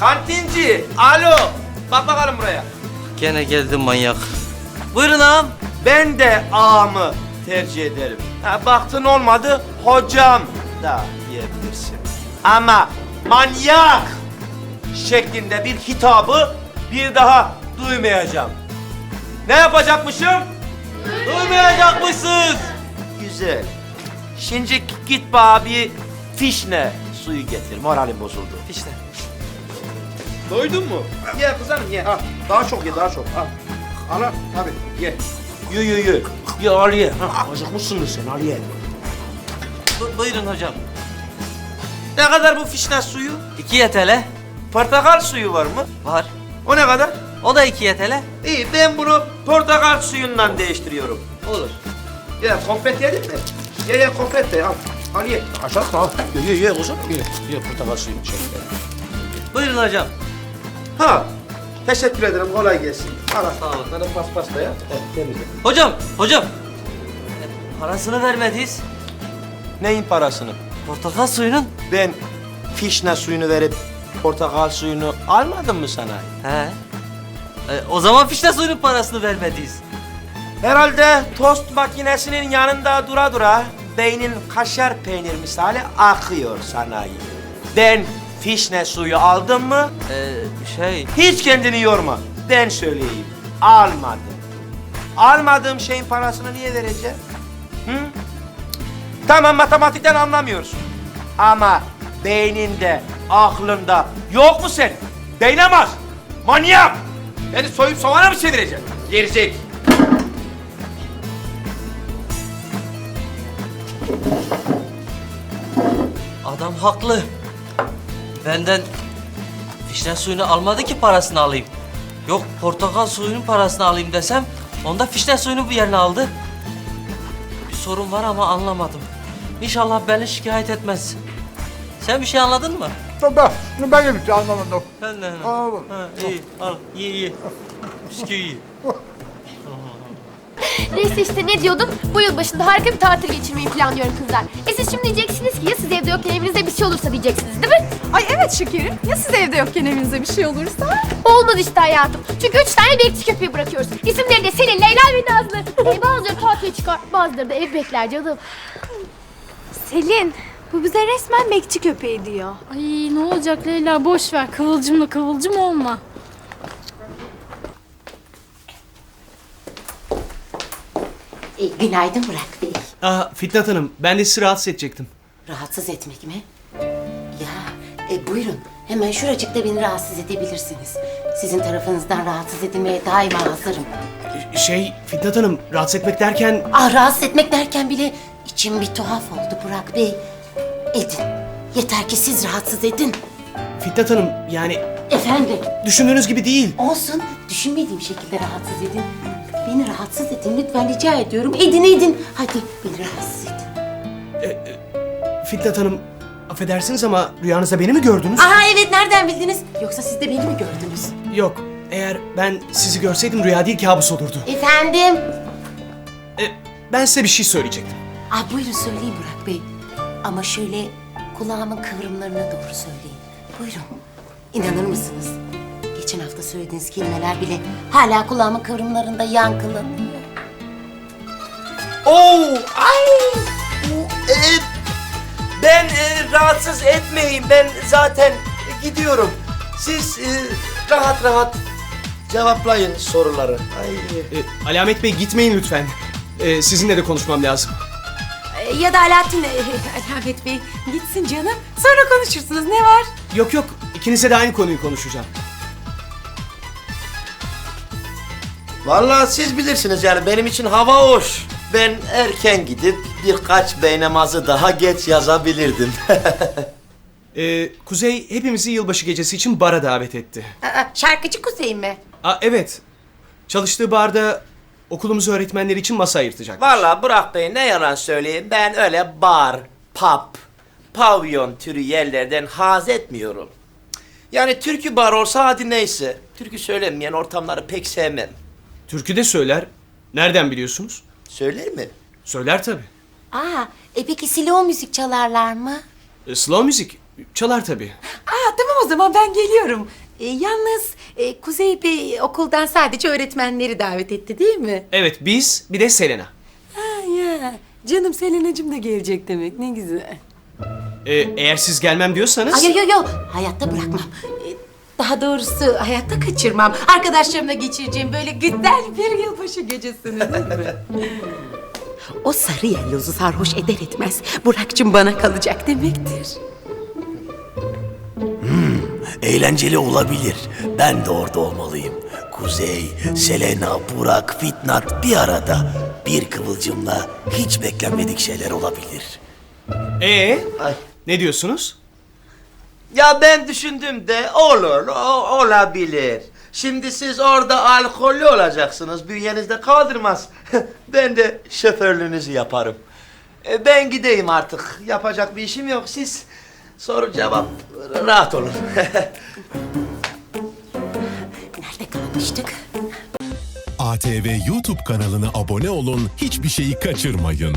Kantinci, alo. Bak bakalım buraya. Gene geldi manyak. Buyurun ağam. Ben de ağamı tercih ederim. Ha, baktın olmadı, hocam da diyebilirsin. Ama manyak şeklinde bir hitabı bir daha duymayacağım. Ne yapacakmışım? Duymayacakmışsınız. Güzel. Şimdi git bana bir fişne suyu getir. Moralim bozuldu. İşte. Doydun mu? Ye kızarım ye. Al. Daha çok ye daha çok. Al. Al. Tabii ye. Ye ye ye. Ye al ye. Ha, acıkmışsındır sen al ye. Bu- buyurun hocam. Ne kadar bu fişne suyu? İki yetele. Portakal suyu var mı? Var. O ne kadar? O da iki yetele. İyi ben bunu portakal suyundan değiştiriyorum. Olur. Ye komplet yedin mi? Ye ye komplet de al. Al ye. Aşağı al. Ye ye ye kuzum. Ye. Ye portakal suyu. Şey. Buyurun hocam. Ha. Teşekkür ederim. Kolay gelsin. Al. Sağ olun. Sana paspas da ya. Evet, temizle. Hocam, hocam. E, Parasını vermediyiz. Neyin parasını? Portakal suyunun. Ben fişne suyunu verip portakal suyunu almadım mı sana? He. E, o zaman fişne suyunun parasını vermediyiz. Herhalde tost makinesinin yanında dura dura beynin kaşar peynir misali akıyor sanayi. Ben fişne suyu aldım mı? E, şey... Hiç kendini yorma. Ben söyleyeyim. Almadım. Almadığım şeyin parasını niye vereceğim? Hı? Tamam matematikten anlamıyorsun. Ama beyninde, aklında yok mu senin? Beynamaz. Manyak. Beni soyup soğana mı çevireceksin? Gerizek. Adam haklı. Benden fişne suyunu almadı ki parasını alayım. Yok portakal suyunun parasını alayım desem onda fişne suyunu bu yerine aldı. Bir sorun var ama anlamadım. İnşallah beni şikayet etmez. Sen bir şey anladın mı? Ben, ben de bir şey anlamadım. Ben de. Ha, iyi al ye ye. Bisküvi. Neyse işte ne diyordum? Bu yıl başında harika bir tatil geçirmeyi planlıyorum kızlar. E siz şimdi diyeceksiniz ki ya siz evde yokken evinizde bir şey olursa diyeceksiniz değil mi? Ay evet şekerim. Ya siz evde yokken evinizde bir şey olursa? Olmaz işte hayatım. Çünkü üç tane bekçi köpeği bırakıyoruz. İsimleri de Selin, Leyla ve Nazlı. E, bazıları tatile çıkar, bazıları da ev bekler canım. Selin, bu bize resmen bekçi köpeği diyor. Ay ne olacak Leyla boş ver kıvılcımla kıvılcım olma. E, günaydın Burak Bey. Aa, Fitnat Hanım, ben de sizi rahatsız edecektim. Rahatsız etmek mi? Ya, e, buyurun. Hemen şuracıkta beni rahatsız edebilirsiniz. Sizin tarafınızdan rahatsız edilmeye daima hazırım. Şey, Fitnat Hanım, rahatsız etmek derken... Ah, rahatsız etmek derken bile içim bir tuhaf oldu Burak Bey. Edin. Yeter ki siz rahatsız edin. Fitnat Hanım, yani Efendim, düşündüğünüz gibi değil. olsun. Düşünmediğim şekilde rahatsız edin. Beni rahatsız edin lütfen rica ediyorum. Edin edin. Hadi beni rahatsız edin. Fitnat Hanım, affedersiniz ama rüyanızda beni mi gördünüz? Aha evet nereden bildiniz? Yoksa siz de beni mi gördünüz? Yok, eğer ben sizi görseydim rüya değil kabus olurdu. Efendim? E, ben size bir şey söyleyecektim. Ah buyurun söyleyin Burak Bey. Ama şöyle kulağımın kıvrımlarına doğru söyleyin. Buyurun. İnanır mısınız? Söylediğiniz kelimeler bile hala kulağımın kıvrımlarında yankılanıyor. Oo, ay. E, ben e, rahatsız etmeyin. Ben zaten gidiyorum. Siz e, rahat rahat cevaplayın soruları. Ay. E, Alamet Bey gitmeyin lütfen. E, sizinle de konuşmam lazım. Ya da Alaaddin, Alamet Bey gitsin canım. Sonra konuşursunuz ne var? Yok yok, ikinize de aynı konuyu konuşacağım. Vallahi siz bilirsiniz yani benim için hava hoş. Ben erken gidip birkaç beynamazı daha geç yazabilirdim. E, Kuzey hepimizi yılbaşı gecesi için bara davet etti. şarkıcı Kuzey mi? Aa, evet. Çalıştığı barda okulumuz öğretmenleri için masa ayırtacak. Vallahi Burak Bey ne yalan söyleyeyim ben öyle bar, pub, pavyon türü yerlerden haz etmiyorum. Yani türkü bar olsa hadi neyse. Türkü söylenmeyen ortamları pek sevmem. Türkü de söyler. Nereden biliyorsunuz? Söyler mi? Söyler tabii. Aa, e peki slow müzik çalarlar mı? E, slow müzik çalar tabii. Aa tamam o zaman ben geliyorum. E, yalnız e, Kuzey Bey okuldan sadece öğretmenleri davet etti değil mi? Evet biz bir de Selena. Ha ya canım Selena'cığım da gelecek demek ne güzel. E, eğer siz gelmem diyorsanız... Ay yo yo yo hayatta bırakmam. Daha doğrusu hayatta kaçırmam. Arkadaşlarımla geçireceğim böyle güzel bir yılbaşı gecesini değil mi? o sarı yellozu sarhoş eder etmez Burak'cığım bana kalacak demektir. Eğlenceli olabilir. Ben de orada olmalıyım. Kuzey, Selena, Burak, Fitnat bir arada. Bir kıvılcımla hiç beklenmedik şeyler olabilir. Ee, Ay. ne diyorsunuz? Ya ben düşündüm de olur, o- olabilir. Şimdi siz orada alkollü olacaksınız, bünyenizde kaldırmaz. ben de şoförlüğünüzü yaparım. E, ben gideyim artık, yapacak bir işim yok. Siz soru cevap rahat olun. Nerede kalmıştık? ATV YouTube kanalına abone olun, hiçbir şeyi kaçırmayın.